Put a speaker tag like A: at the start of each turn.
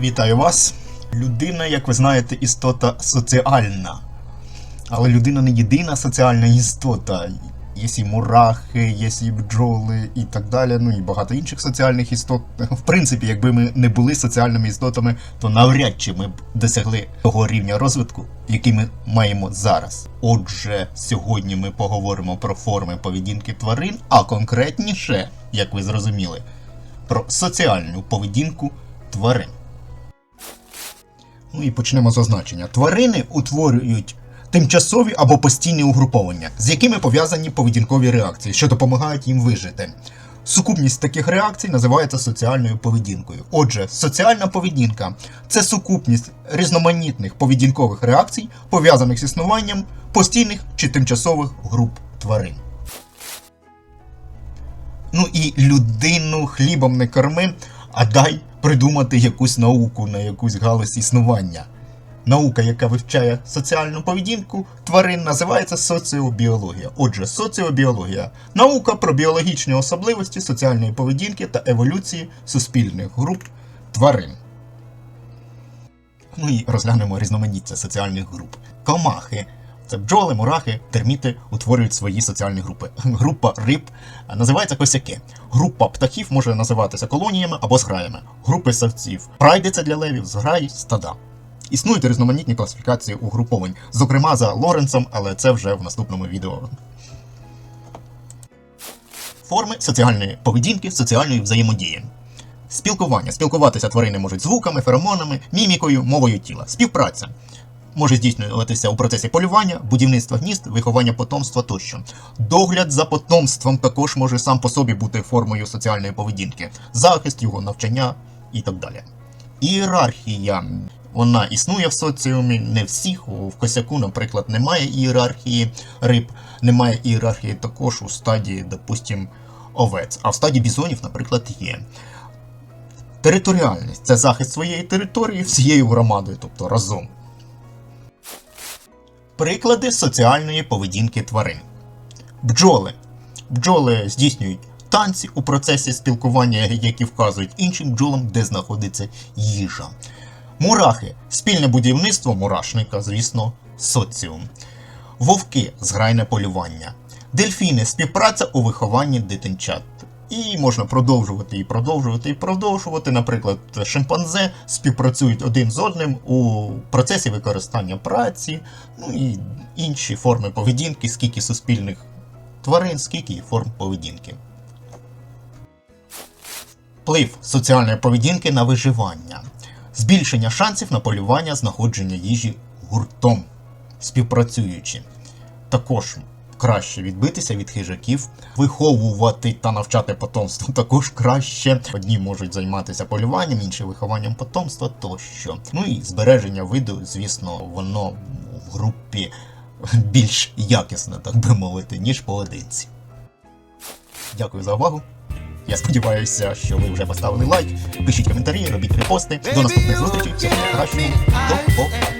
A: Вітаю вас. Людина, як ви знаєте, істота соціальна. Але людина не єдина соціальна істота. Є і мурахи, є і бджоли і так далі. Ну і багато інших соціальних істот. В принципі, якби ми не були соціальними істотами, то навряд чи ми б досягли того рівня розвитку, який ми маємо зараз. Отже, сьогодні ми поговоримо про форми поведінки тварин, а конкретніше, як ви зрозуміли, про соціальну поведінку тварин. Ну і почнемо з означення. Тварини утворюють тимчасові або постійні угруповання, з якими пов'язані поведінкові реакції, що допомагають їм вижити. Сукупність таких реакцій називається соціальною поведінкою. Отже, соціальна поведінка це сукупність різноманітних поведінкових реакцій, пов'язаних з існуванням постійних чи тимчасових груп тварин. Ну і людину хлібом не корми, а дай придумати якусь науку на якусь галузь існування. Наука, яка вивчає соціальну поведінку тварин, називається соціобіологія. Отже, соціобіологія наука про біологічні особливості соціальної поведінки та еволюції суспільних груп тварин. Ну і розглянемо різноманіття соціальних груп. Комахи. Це бджоли, мурахи, терміти утворюють свої соціальні групи. Група риб називається косяки. Група птахів може називатися колоніями або зграями. Групи савців. Прайди це для левів, зграї стада. Існують різноманітні класифікації угруповань, зокрема за Лоренцем, але це вже в наступному відео. Форми соціальної поведінки, соціальної взаємодії. Спілкування. Спілкуватися тварини можуть звуками, феромонами, мімікою, мовою тіла. Співпраця. Може здійснюватися у процесі полювання, будівництва гнізд, виховання потомства тощо. Догляд за потомством також може сам по собі бути формою соціальної поведінки, захист його навчання і так далі. Ієрархія. Вона існує в соціумі, не всіх. В косяку, наприклад, немає ієрархії риб, немає ієрархії також у стадії, допустим, овець. А в стадії бізонів, наприклад, є. Територіальність це захист своєї території всією громадою, тобто разом. Приклади соціальної поведінки тварин. Бджоли. Бджоли здійснюють танці у процесі спілкування, які вказують іншим бджолам, де знаходиться їжа. Мурахи спільне будівництво мурашника, звісно, соціум. Вовки зграйне полювання. Дельфіни співпраця у вихованні дитинчат. І можна продовжувати і продовжувати і продовжувати. Наприклад, шимпанзе співпрацюють один з одним у процесі використання праці, ну і інші форми поведінки, скільки суспільних тварин, скільки форм поведінки. Вплив соціальної поведінки на виживання. Збільшення шансів на полювання, знаходження їжі гуртом, співпрацюючи. Також краще відбитися від хижаків, виховувати та навчати потомство також краще. Одні можуть займатися полюванням, інші вихованням потомства тощо. Ну і збереження виду, звісно, воно в групі більш якісне, так би мовити, ніж поодинці. Дякую за увагу. Я сподіваюся, що ви вже поставили лайк. Пишіть коментарі, робіть репости. До наступних зустрічей. Всього найкращого. До побачення.